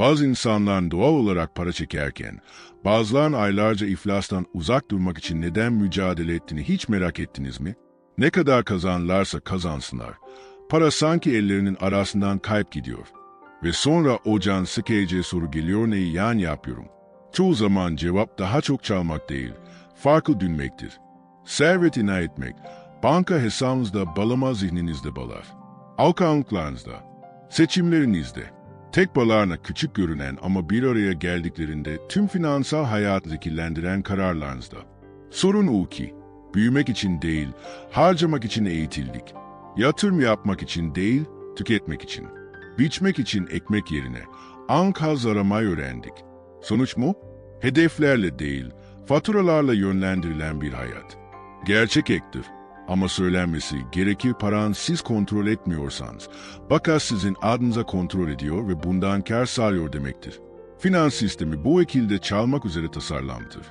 Bazı insanlar doğal olarak para çekerken, bazıların aylarca iflastan uzak durmak için neden mücadele ettiğini hiç merak ettiniz mi? Ne kadar kazanlarsa kazansınlar. Para sanki ellerinin arasından kayıp gidiyor. Ve sonra o can sıkıcı soru geliyor neyi yan yapıyorum. Çoğu zaman cevap daha çok çalmak değil, farklı dünmektir. Servet ina etmek, banka hesabınızda balama zihninizde balar. Alkanlıklarınızda, seçimlerinizde, tek balarına küçük görünen ama bir araya geldiklerinde tüm finansal hayatı zekillendiren kararlarınızda. Sorun o ki, büyümek için değil, harcamak için eğitildik. Yatırım yapmak için değil, tüketmek için. Biçmek için ekmek yerine ankaz aramayı öğrendik. Sonuç mu? Hedeflerle değil, faturalarla yönlendirilen bir hayat. Gerçek ektir. Ama söylenmesi gerekir paran siz kontrol etmiyorsanız, baka sizin adınıza kontrol ediyor ve bundan kar sağlıyor demektir. Finans sistemi bu şekilde çalmak üzere tasarlanmıştır.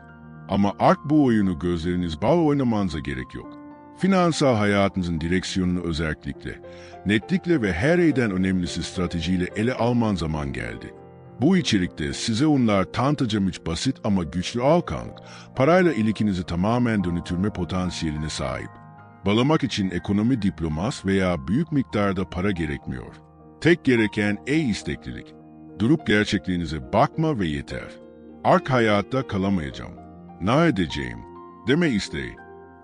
Ama art bu oyunu gözleriniz bağlı oynamanıza gerek yok. Finansal hayatınızın direksiyonunu özellikle, netlikle ve her şeyden önemlisi stratejiyle ele alman zaman geldi. Bu içerikte size onlar tanıtacağım basit ama güçlü alkanlık, parayla ilişkinizi tamamen dönütürme potansiyeline sahip. Balamak için ekonomi diplomas veya büyük miktarda para gerekmiyor. Tek gereken ey isteklilik. Durup gerçekliğinize bakma ve yeter. Ark hayatta kalamayacağım. Ne edeceğim? Deme isteği.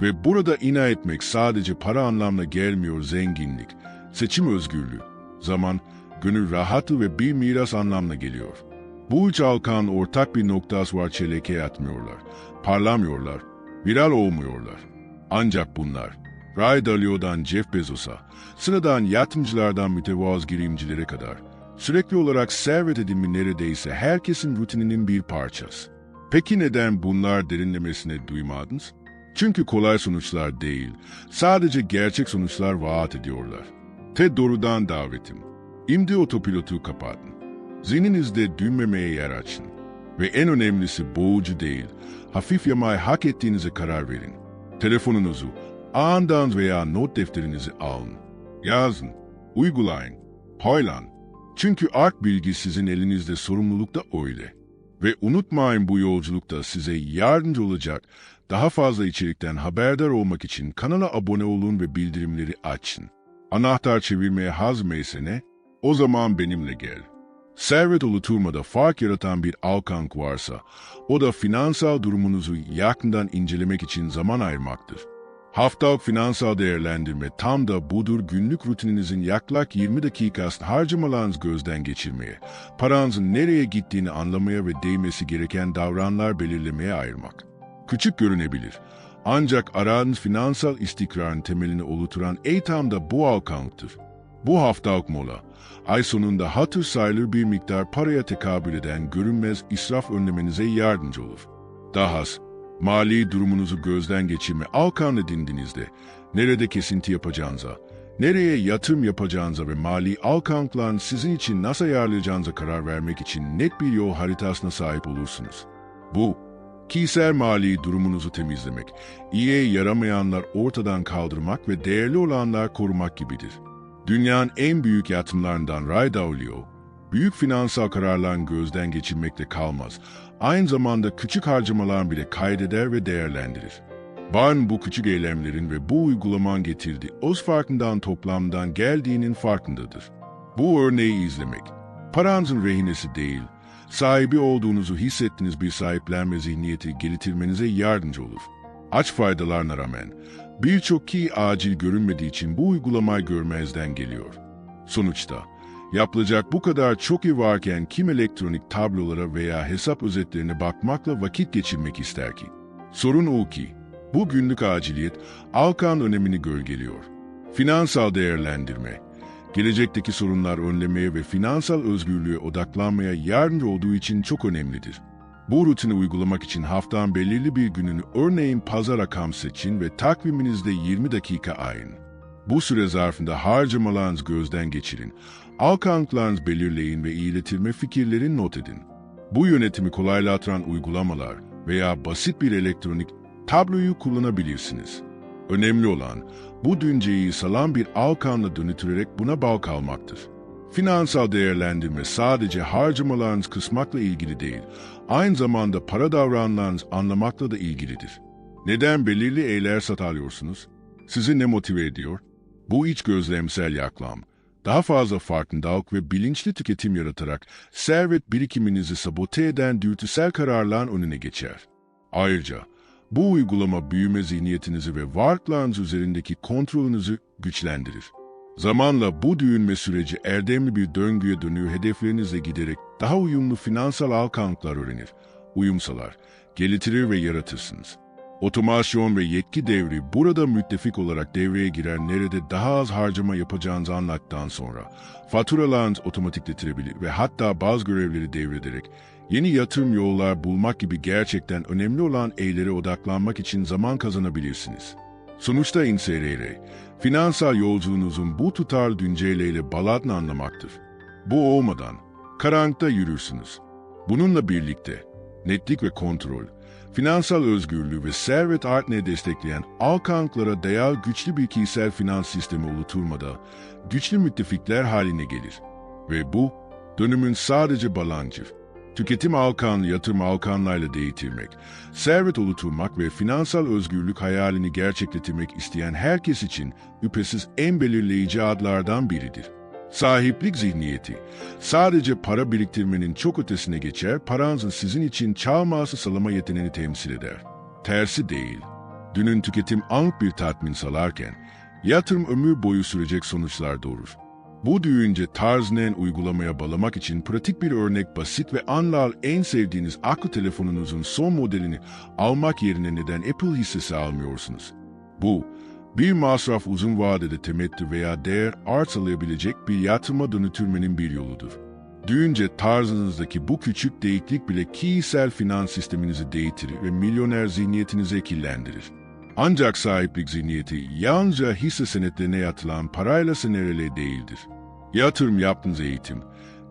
Ve burada ina etmek sadece para anlamına gelmiyor zenginlik, seçim özgürlüğü, zaman, gönül rahatı ve bir miras anlamına geliyor. Bu üç halkanın ortak bir noktası var çeleke atmıyorlar, parlamıyorlar, viral olmuyorlar. Ancak bunlar, Ray Dalio'dan Jeff Bezos'a, sıradan yatırımcılardan mütevazı girişimcilere kadar, sürekli olarak servet edinimi neredeyse herkesin rutininin bir parçası. Peki neden bunlar derinlemesine duymadınız? Çünkü kolay sonuçlar değil, sadece gerçek sonuçlar vaat ediyorlar. Ted doğrudan davetim. İmdi otopilotu kapatın. Zihninizde dünmemeye yer açın. Ve en önemlisi boğucu değil, hafif yamayı hak ettiğinize karar verin. Telefonunuzu, andan veya not defterinizi alın. Yazın, uygulayın, paylan. Çünkü art bilgi sizin elinizde sorumluluk da öyle. Ve unutmayın bu yolculukta size yardımcı olacak daha fazla içerikten haberdar olmak için kanala abone olun ve bildirimleri açın. Anahtar çevirmeye hazmeysene, o zaman benimle gel. Servet oluşturmada fark yaratan bir alkank varsa, o da finansal durumunuzu yakından incelemek için zaman ayırmaktır. Haftalık finansal değerlendirme tam da budur günlük rutininizin yaklaşık 20 dakikası harcamalarınızı gözden geçirmeye, paranızın nereye gittiğini anlamaya ve değmesi gereken davranlar belirlemeye ayırmak. Küçük görünebilir. Ancak aranız finansal istikrarın temelini oluşturan tam da bu alkanlıktır. Bu haftalık mola, ay sonunda hatır sayılır bir miktar paraya tekabül eden görünmez israf önlemenize yardımcı olur. Dahası, mali durumunuzu gözden geçirme alkan edindiğinizde, nerede kesinti yapacağınıza, nereye yatırım yapacağınıza ve mali alkanlıkların sizin için nasıl ayarlayacağınıza karar vermek için net bir yol haritasına sahip olursunuz. Bu, kişisel mali durumunuzu temizlemek, iyiye yaramayanlar ortadan kaldırmak ve değerli olanlar korumak gibidir. Dünyanın en büyük yatırımlarından Ray Dalio, büyük finansal kararların gözden geçirmekte kalmaz, aynı zamanda küçük harcamalar bile kaydeder ve değerlendirir. Barn bu küçük eylemlerin ve bu uygulaman getirdiği öz farkından toplamdan geldiğinin farkındadır. Bu örneği izlemek, paranızın rehinesi değil, sahibi olduğunuzu hissettiğiniz bir sahiplenme zihniyeti geliştirmenize yardımcı olur. Aç faydalarına rağmen birçok ki acil görünmediği için bu uygulamayı görmezden geliyor. Sonuçta yapılacak bu kadar çok iyi varken kim elektronik tablolara veya hesap özetlerine bakmakla vakit geçirmek ister ki? Sorun o ki bu günlük aciliyet Alkan önemini gölgeliyor. Finansal değerlendirme, gelecekteki sorunlar önlemeye ve finansal özgürlüğe odaklanmaya yardımcı olduğu için çok önemlidir. Bu rutini uygulamak için haftanın belirli bir gününü örneğin pazar akam seçin ve takviminizde 20 dakika ayın. Bu süre zarfında harcamalarınızı gözden geçirin, alkanlıklarınızı belirleyin ve iyiletilme fikirlerini not edin. Bu yönetimi kolaylaştıran uygulamalar veya basit bir elektronik tabloyu kullanabilirsiniz. Önemli olan bu dünceyi salan bir alkanla dönütürerek buna bağ kalmaktır. Finansal değerlendirme sadece harcamalarınız kısmakla ilgili değil, aynı zamanda para davranlarınız anlamakla da ilgilidir. Neden belirli eyler satalıyorsunuz? Sizi ne motive ediyor? Bu iç gözlemsel yaklam, daha fazla farkındalık ve bilinçli tüketim yaratarak servet birikiminizi sabote eden dürtüsel kararların önüne geçer. Ayrıca bu uygulama büyüme zihniyetinizi ve varlıklarınız üzerindeki kontrolünüzü güçlendirir. Zamanla bu düğünme süreci erdemli bir döngüye dönüyor hedeflerinizle giderek daha uyumlu finansal alkanlıklar öğrenir, uyum sağlar, geliştirir ve yaratırsınız. Otomasyon ve yetki devri burada müttefik olarak devreye girer nerede daha az harcama yapacağınızı anlattıktan sonra faturalarınız otomatikletebilir ve hatta bazı görevleri devrederek yeni yatırım yollar bulmak gibi gerçekten önemli olan eylere odaklanmak için zaman kazanabilirsiniz. Sonuçta inserere, finansal yolculuğunuzun bu tutar dünceyle baladını anlamaktır. Bu olmadan karanlıkta yürürsünüz. Bununla birlikte netlik ve kontrol, finansal özgürlüğü ve servet artını destekleyen alkanklara dayalı güçlü bir kişisel finans sistemi oluşturmada güçlü müttefikler haline gelir. Ve bu, dönümün sadece balancır. Tüketim alkanlı yatırım alkanlarla değitilmek, servet oluşturmak ve finansal özgürlük hayalini gerçekleştirmek isteyen herkes için üpesiz en belirleyici adlardan biridir. Sahiplik zihniyeti sadece para biriktirmenin çok ötesine geçer, paranızın sizin için çalması salama yeteneğini temsil eder. Tersi değil. Dünün tüketim anlık bir tatmin salarken, yatırım ömür boyu sürecek sonuçlar doğurur. Bu düğünce tarznen uygulamaya bağlamak için pratik bir örnek basit ve anlar en sevdiğiniz aklı telefonunuzun son modelini almak yerine neden Apple hissesi almıyorsunuz? Bu, bir masraf uzun vadede temettü veya değer artsalayabilecek bir yatırıma dönütürmenin bir yoludur. Düğünce tarzınızdaki bu küçük değişiklik bile kişisel finans sisteminizi değiştirir ve milyoner zihniyetinizi kirlendirir. Ancak sahiplik zihniyeti yalnızca hisse senetlerine yatılan parayla sınırlı değildir. Yatırım yaptığınız eğitim,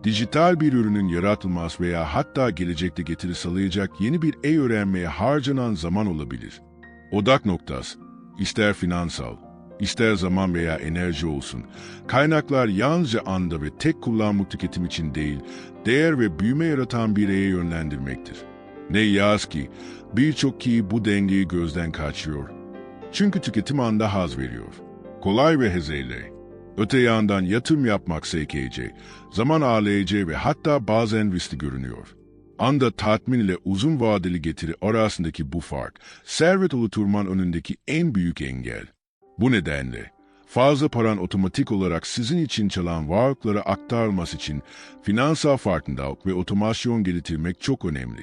dijital bir ürünün yaratılması veya hatta gelecekte getiri sağlayacak yeni bir e-öğrenmeye harcanan zaman olabilir. Odak noktası, ister finansal, ister zaman veya enerji olsun, kaynaklar yalnızca anda ve tek kullanımlık tüketim için değil, değer ve büyüme yaratan bir eye yönlendirmektir. Ne yaz ki birçok kişi bu dengeyi gözden kaçırıyor. Çünkü tüketim anda haz veriyor. Kolay ve hezeyle. Öte yandan yatırım yapmak SKC, zaman ALC ve hatta bazen riskli görünüyor. Anda tatmin ile uzun vadeli getiri arasındaki bu fark, servet oluşturman önündeki en büyük engel. Bu nedenle, fazla paran otomatik olarak sizin için çalan varlıklara aktarılması için finansal farkındalık ve otomasyon geliştirmek çok önemli.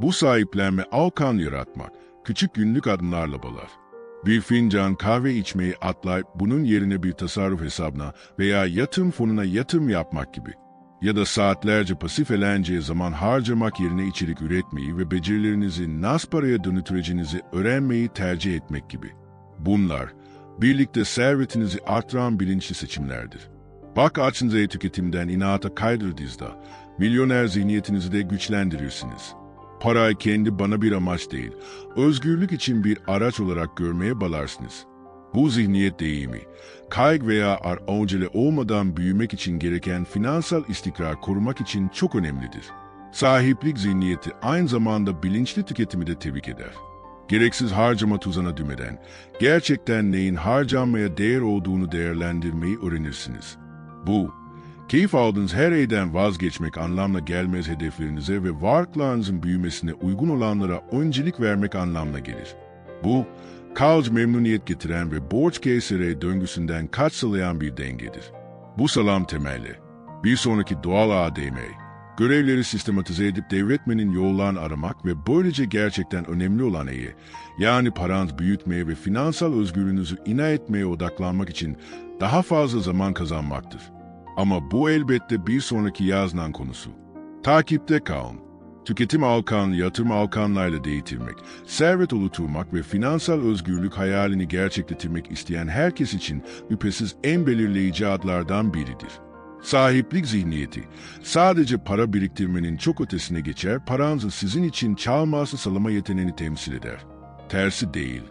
Bu sahiplenme alkan yaratmak, küçük günlük adımlarla balar. Bir fincan kahve içmeyi atlayıp bunun yerine bir tasarruf hesabına veya yatırım fonuna yatırım yapmak gibi. Ya da saatlerce pasif eğlenceye zaman harcamak yerine içerik üretmeyi ve becerilerinizi nasıl paraya dönütüreceğinizi öğrenmeyi tercih etmek gibi. Bunlar, birlikte servetinizi artıran bilinçli seçimlerdir. Bak açınıza tüketimden inata kaydırdığınızda, milyoner zihniyetinizi de güçlendirirsiniz. Parayı kendi bana bir amaç değil, özgürlük için bir araç olarak görmeye balarsınız. Bu zihniyet deyimi, kaygı veya aracele olmadan büyümek için gereken finansal istikrar korumak için çok önemlidir. Sahiplik zihniyeti aynı zamanda bilinçli tüketimi de tebrik eder. Gereksiz harcama tuzağına dümeden, gerçekten neyin harcanmaya değer olduğunu değerlendirmeyi öğrenirsiniz. Bu, keyif aldığınız her eyden vazgeçmek anlamına gelmez hedeflerinize ve varlıklarınızın büyümesine uygun olanlara öncelik vermek anlamına gelir. Bu, kalıcı memnuniyet getiren ve borç kesere döngüsünden kaçsalayan bir dengedir. Bu salam temelli, bir sonraki doğal ADM, görevleri sistematize edip devretmenin yollarını aramak ve böylece gerçekten önemli olan eyi, yani paranız büyütmeye ve finansal özgürlüğünüzü ina etmeye odaklanmak için daha fazla zaman kazanmaktır. Ama bu elbette bir sonraki yaznan konusu. Takipte kalın. Tüketim alkan, yatırım alkanlarla değitilmek, servet oluşturmak ve finansal özgürlük hayalini gerçekleştirmek isteyen herkes için üpesiz en belirleyici adlardan biridir. Sahiplik zihniyeti, sadece para biriktirmenin çok ötesine geçer, paranızı sizin için çalması salama yeteneğini temsil eder. Tersi değil.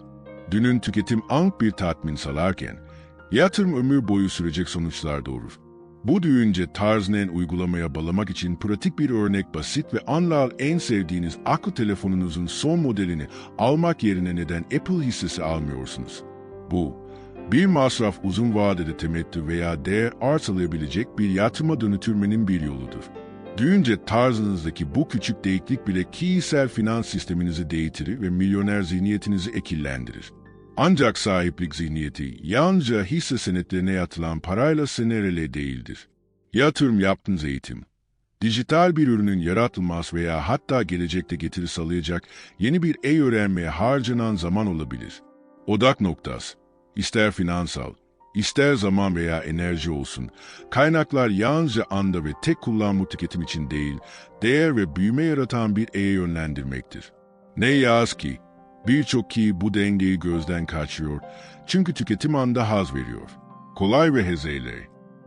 Dünün tüketim ank bir tatmin salarken, yatırım ömür boyu sürecek sonuçlar doğurur. Bu düğünce tarzını uygulamaya bağlamak için pratik bir örnek basit ve anla en sevdiğiniz akıllı telefonunuzun son modelini almak yerine neden Apple hissesi almıyorsunuz? Bu, bir masraf uzun vadede temettü veya değer artılabilecek bir yatırıma dönütürmenin bir yoludur. Düğünce tarzınızdaki bu küçük değişiklik bile kişisel finans sisteminizi değiştirir ve milyoner zihniyetinizi ekillendirir. Ancak sahiplik zihniyeti yalnızca hisse senetlerine yatılan parayla sınırlı değildir. Yatırım yaptığınız eğitim, dijital bir ürünün yaratılması veya hatta gelecekte getiri sağlayacak yeni bir e-öğrenmeye harcanan zaman olabilir. Odak noktası, ister finansal, ister zaman veya enerji olsun, kaynaklar yalnızca anda ve tek kullanımlık tüketim için değil, değer ve büyüme yaratan bir e yönlendirmektir. Ne yaz ki, birçok kişi bu dengeyi gözden kaçırıyor çünkü tüketim anda haz veriyor. Kolay ve hezeyle.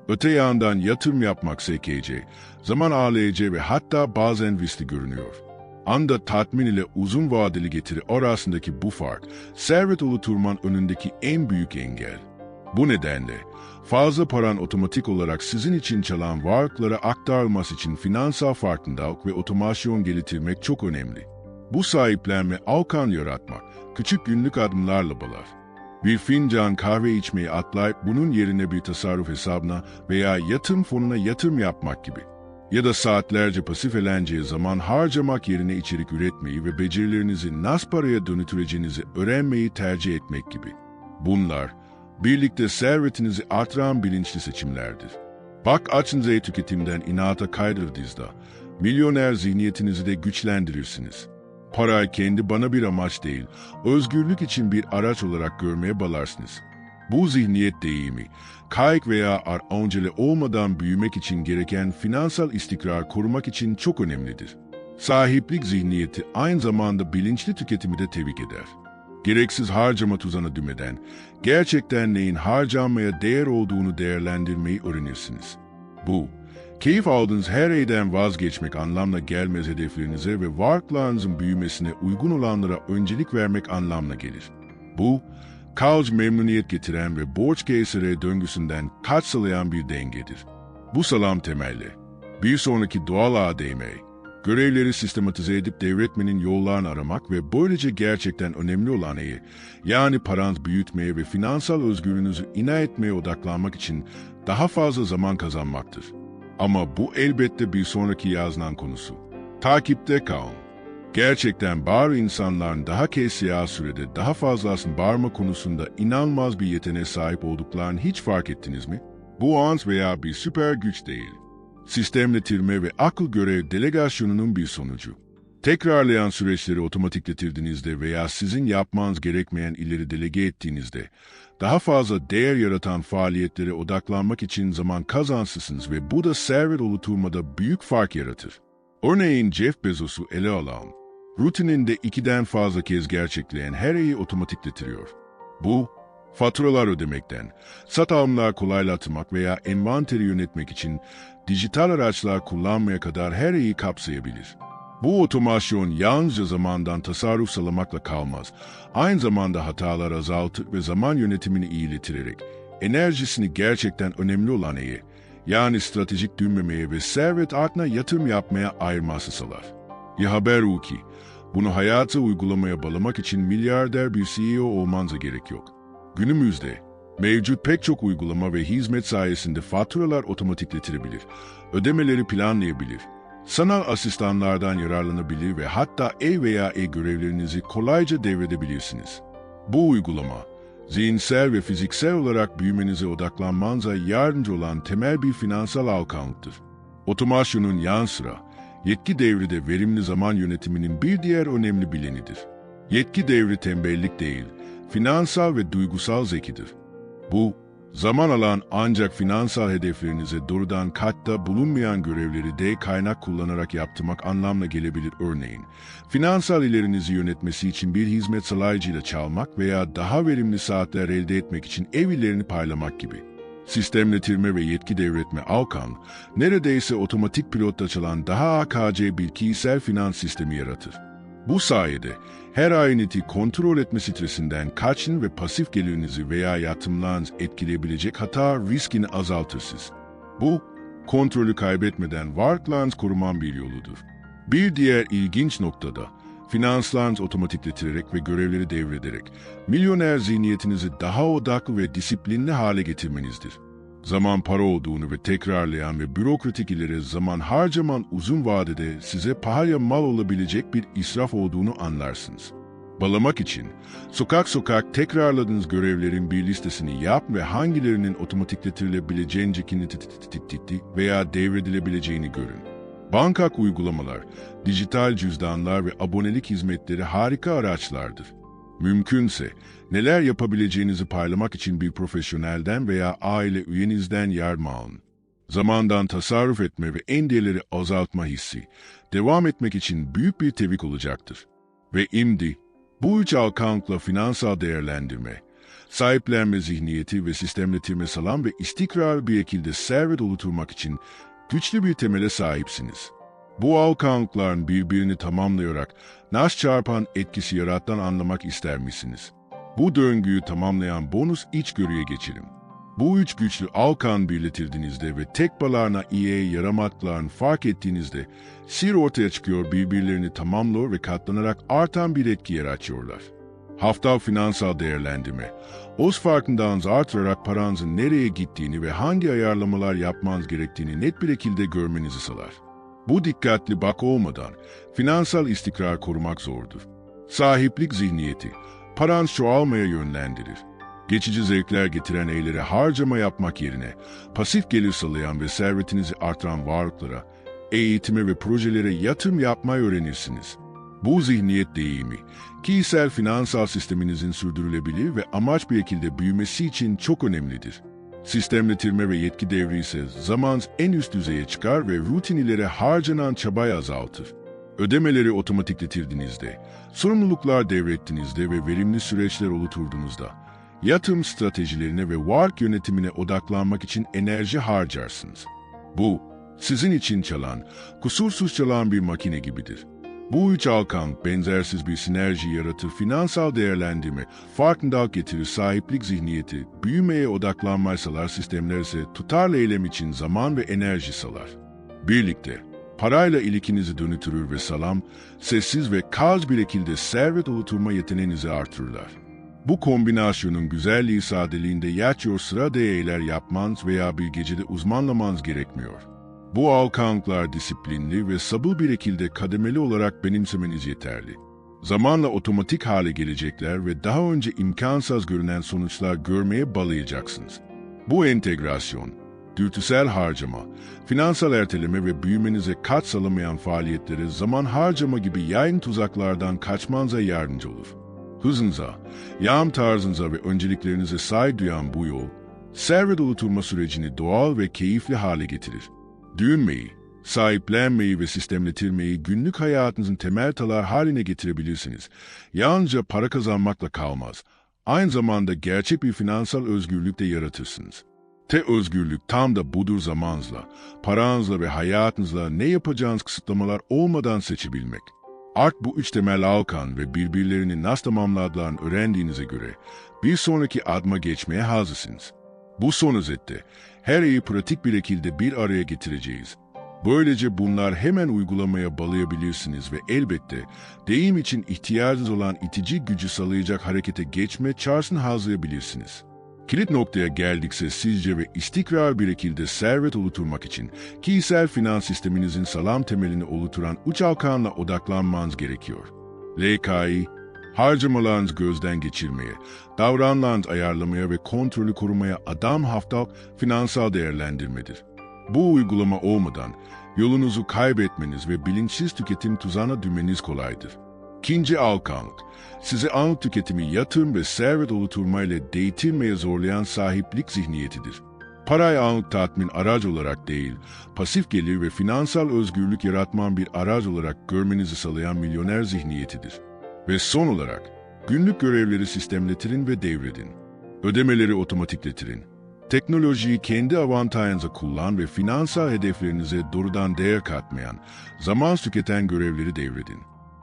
Öte yandan yatırım yapmak SKC, zaman ağlayıcı ve hatta bazen riskli görünüyor. Anda tatmin ile uzun vadeli getiri arasındaki bu fark, servet oluşturman önündeki en büyük engel. Bu nedenle fazla paran otomatik olarak sizin için çalan varlıklara aktarılması için finansal farkındalık ve otomasyon geliştirmek çok önemli. Bu sahiplenme alkan yaratmak, küçük günlük adımlarla balar. Bir fincan kahve içmeyi atlayıp bunun yerine bir tasarruf hesabına veya yatırım fonuna yatırım yapmak gibi. Ya da saatlerce pasif eğlenceye zaman harcamak yerine içerik üretmeyi ve becerilerinizi nasıl paraya dönütüreceğinizi öğrenmeyi tercih etmek gibi. Bunlar, birlikte servetinizi artıran bilinçli seçimlerdir. Bak açınca tüketimden inata kaydırdığınızda, milyoner zihniyetinizi de güçlendirirsiniz. Parayı kendi bana bir amaç değil, özgürlük için bir araç olarak görmeye balarsınız. Bu zihniyet deyimi, kayık veya önceli olmadan büyümek için gereken finansal istikrar korumak için çok önemlidir. Sahiplik zihniyeti aynı zamanda bilinçli tüketimi de tebrik eder. Gereksiz harcama tuzağına dümeden, gerçekten neyin harcanmaya değer olduğunu değerlendirmeyi öğrenirsiniz. Bu, keyif aldığınız her şeyden vazgeçmek anlamına gelmez hedeflerinize ve varlıklarınızın büyümesine uygun olanlara öncelik vermek anlamına gelir. Bu, kalıcı memnuniyet getiren ve borç kesire döngüsünden kaçsalayan bir dengedir. Bu salam temelli, bir sonraki doğal ağa görevleri sistematize edip devretmenin yollarını aramak ve böylece gerçekten önemli olan neyi, yani paranızı büyütmeye ve finansal özgürlüğünüzü ina etmeye odaklanmak için daha fazla zaman kazanmaktır. Ama bu elbette bir sonraki yazılan konusu. Takipte kalın. Gerçekten bazı insanların daha kesiya sürede daha fazlasını bağırma konusunda inanılmaz bir yeteneğe sahip olduklarını hiç fark ettiniz mi? Bu ans veya bir süper güç değil. Sistemletirme ve akıl görev delegasyonunun bir sonucu. Tekrarlayan süreçleri otomatikletirdiğinizde veya sizin yapmanız gerekmeyen ileri delege ettiğinizde, daha fazla değer yaratan faaliyetlere odaklanmak için zaman kazansızsınız ve bu da servet oluşturmada büyük fark yaratır. Örneğin Jeff Bezos'u ele alalım. Rutininde ikiden fazla kez gerçekleyen her şeyi otomatikletiriyor. Bu, faturalar ödemekten, sat alımlar kolaylatmak veya envanteri yönetmek için dijital araçlar kullanmaya kadar her şeyi kapsayabilir. Bu otomasyon yalnızca zamandan tasarruf sağlamakla kalmaz. Aynı zamanda hatalar azaltır ve zaman yönetimini iyiletirerek enerjisini gerçekten önemli olan iyi, yani stratejik düşünmemeye ve servet artına yatırım yapmaya ayırması sağlar. Ya haber o ki, bunu hayata uygulamaya bağlamak için milyarder bir CEO olmanıza gerek yok. Günümüzde mevcut pek çok uygulama ve hizmet sayesinde faturalar otomatikletilebilir, ödemeleri planlayabilir, sanal asistanlardan yararlanabilir ve hatta ev veya ev görevlerinizi kolayca devredebilirsiniz. Bu uygulama, zihinsel ve fiziksel olarak büyümenize odaklanmanıza yardımcı olan temel bir finansal alkanlıktır. Otomasyonun yan sıra, yetki devri de verimli zaman yönetiminin bir diğer önemli bilenidir. Yetki devri tembellik değil, finansal ve duygusal zekidir. Bu, zaman alan ancak finansal hedeflerinize doğrudan katta bulunmayan görevleri de kaynak kullanarak yaptırmak anlamına gelebilir örneğin. Finansal ilerinizi yönetmesi için bir hizmet sağlayıcıyla çalmak veya daha verimli saatler elde etmek için ev ilerini paylamak gibi. Sistemletirme ve yetki devretme Alkan, neredeyse otomatik pilotta çalan daha AKC kişisel finans sistemi yaratır. Bu sayede her ayneti kontrol etme stresinden kaçın ve pasif gelirinizi veya yatırımlarınızı etkileyebilecek hata riskini azaltırsınız. Bu, kontrolü kaybetmeden varlıklarınızı koruman bir yoludur. Bir diğer ilginç noktada, finanslarınızı otomatikleterek ve görevleri devrederek milyoner zihniyetinizi daha odaklı ve disiplinli hale getirmenizdir. Zaman para olduğunu ve tekrarlayan ve bürokratik ileri zaman harcaman uzun vadede size pahalıya mal olabilecek bir israf olduğunu anlarsınız. Balamak için sokak sokak tekrarladığınız görevlerin bir listesini yap ve hangilerinin otomatikletilebileceğini veya devredilebileceğini görün. Bankak uygulamalar, dijital cüzdanlar ve abonelik hizmetleri harika araçlardır. Mümkünse neler yapabileceğinizi paylamak için bir profesyonelden veya aile üyenizden yardım alın. Zamandan tasarruf etme ve endeleri azaltma hissi, devam etmek için büyük bir tevik olacaktır. Ve imdi, bu üç alkanlıkla finansal değerlendirme, sahiplenme zihniyeti ve sistemletirme salam ve istikrar bir şekilde servet oluşturmak için güçlü bir temele sahipsiniz. Bu alkanlıkların birbirini tamamlayarak naş çarpan etkisi yarattan anlamak ister misiniz? Bu döngüyü tamamlayan bonus içgörüye geçelim. Bu üç güçlü alkan birletildiğinizde ve tek balarına iyi yaramaklarını fark ettiğinizde sir ortaya çıkıyor birbirlerini tamamlıyor ve katlanarak artan bir etki yaratıyorlar. Hafta finansal değerlendirme, OZ farkındalığınızı artırarak paranızın nereye gittiğini ve hangi ayarlamalar yapmanız gerektiğini net bir şekilde görmenizi sağlar. Bu dikkatli bak olmadan finansal istikrar korumak zordur. Sahiplik zihniyeti, paranız çoğalmaya yönlendirir. Geçici zevkler getiren eylere harcama yapmak yerine pasif gelir sağlayan ve servetinizi artıran varlıklara, eğitime ve projelere yatırım yapmayı öğrenirsiniz. Bu zihniyet deyimi, kişisel finansal sisteminizin sürdürülebilir ve amaç bir şekilde büyümesi için çok önemlidir. Sistemletirme ve yetki devri ise zaman en üst düzeye çıkar ve rutin ilere harcanan çabayı azaltır. Ödemeleri otomatikletirdiğinizde, sorumluluklar devrettiğinizde ve verimli süreçler oluşturduğunuzda, yatırım stratejilerine ve varlık yönetimine odaklanmak için enerji harcarsınız. Bu, sizin için çalan, kusursuz çalan bir makine gibidir. Bu üç alkan benzersiz bir sinerji yaratır, finansal değerlendirme, farkındalık getirir, sahiplik zihniyeti, büyümeye odaklanmaysalar sistemler ise tutarlı eylem için zaman ve enerji salar. Birlikte, parayla ilikinizi dönütürür ve salam, sessiz ve kaz bir şekilde servet oluşturma yeteneğinizi artırırlar. Bu kombinasyonun güzelliği sadeliğinde yatıyor sıra değerler yapmanız veya bir gecede uzmanlamanız gerekmiyor. Bu alkanlıklar disiplinli ve sabır bir şekilde kademeli olarak benimsemeniz yeterli. Zamanla otomatik hale gelecekler ve daha önce imkansız görünen sonuçlar görmeye bağlayacaksınız. Bu entegrasyon, dürtüsel harcama, finansal erteleme ve büyümenize kat salamayan faaliyetlere zaman harcama gibi yayın tuzaklardan kaçmanıza yardımcı olur. Hızınıza, yağım tarzınıza ve önceliklerinize say duyan bu yol, servet oluşturma sürecini doğal ve keyifli hale getirir. Düğünmeyi, sahiplenmeyi ve sistemletirmeyi günlük hayatınızın temel talar haline getirebilirsiniz. Yalnızca para kazanmakla kalmaz. Aynı zamanda gerçek bir finansal özgürlük de yaratırsınız. Te özgürlük tam da budur zamanınızla, paranızla ve hayatınızla ne yapacağınız kısıtlamalar olmadan seçebilmek. Art bu üç temel alkan ve birbirlerini nasıl tamamladıklarını öğrendiğinize göre bir sonraki adıma geçmeye hazırsınız. Bu son özette her iyi pratik bir şekilde bir araya getireceğiz. Böylece bunlar hemen uygulamaya bağlayabilirsiniz ve elbette deyim için ihtiyacınız olan itici gücü sağlayacak harekete geçme çağrısını hazırlayabilirsiniz. Kilit noktaya geldikse sizce ve istikrar bir şekilde servet oluşturmak için kişisel finans sisteminizin salam temelini oluşturan uç alkanla odaklanmanız gerekiyor. LKI, harcamalarınızı gözden geçirmeye, davranlarınızı ayarlamaya ve kontrolü korumaya adam haftalık finansal değerlendirmedir. Bu uygulama olmadan yolunuzu kaybetmeniz ve bilinçsiz tüketim tuzağına dümeniz kolaydır. İkinci alkanlık, sizi anlık tüketimi yatırım ve servet oluşturmayla değitilmeye zorlayan sahiplik zihniyetidir. Parayı anlık tatmin aracı olarak değil, pasif gelir ve finansal özgürlük yaratman bir araç olarak görmenizi sağlayan milyoner zihniyetidir. Ve son olarak, günlük görevleri sistemletirin ve devredin. Ödemeleri otomatikletirin. Teknolojiyi kendi avantajınıza kullan ve finansal hedeflerinize doğrudan değer katmayan, zaman tüketen görevleri devredin.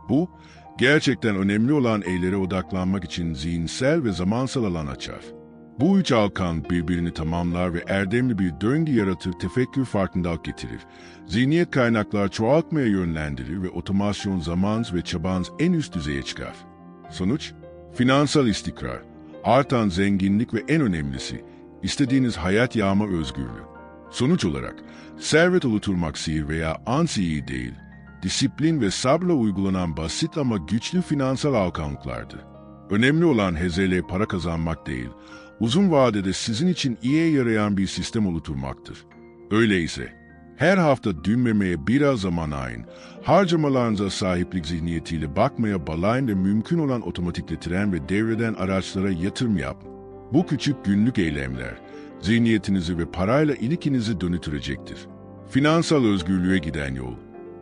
Bu, gerçekten önemli olan eylere odaklanmak için zihinsel ve zamansal alan açar. Bu üç alkan birbirini tamamlar ve erdemli bir döngü yaratır, tefekkür farkındalık getirir. Zihniyet kaynaklar çoğaltmaya yönlendirir ve otomasyon zamanınız ve çabanız en üst düzeye çıkar. Sonuç, finansal istikrar, artan zenginlik ve en önemlisi, istediğiniz hayat yağma özgürlüğü. Sonuç olarak, servet oluşturmak sihir veya ansiyi değil, disiplin ve sabırla uygulanan basit ama güçlü finansal alkanlıklardır. Önemli olan hezele para kazanmak değil, uzun vadede sizin için iyiye yarayan bir sistem oluşturmaktır. Öyleyse, her hafta dünmemeye biraz zaman ayın, harcamalarınıza sahiplik zihniyetiyle bakmaya balayın ve mümkün olan otomatikletiren ve devreden araçlara yatırım yapın. Bu küçük günlük eylemler, zihniyetinizi ve parayla ilikinizi dönütürecektir. Finansal özgürlüğe giden yol,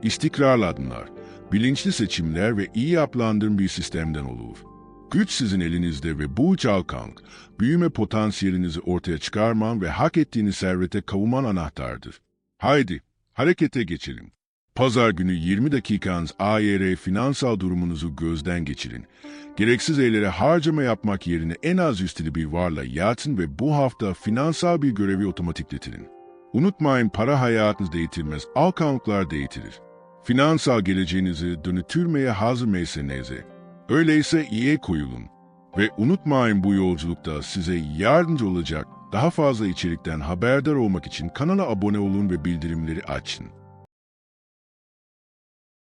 istikrarlı adımlar, bilinçli seçimler ve iyi yapılandırın bir sistemden olur. Güç sizin elinizde ve bu üç alkank, büyüme potansiyelinizi ortaya çıkarman ve hak ettiğiniz servete kavuşman anahtardır. Haydi, harekete geçelim. Pazar günü 20 dakikanız AYR finansal durumunuzu gözden geçirin. Gereksiz eylere harcama yapmak yerine en az üsteli bir varla yatın ve bu hafta finansal bir görevi otomatikletirin. Unutmayın para hayatınızı değiştirmez, alkanlıklar değiştirir. Finansal geleceğinizi dönütürmeye hazır meselenize. Öyleyse iyiye koyulun. Ve unutmayın bu yolculukta size yardımcı olacak daha fazla içerikten haberdar olmak için kanala abone olun ve bildirimleri açın.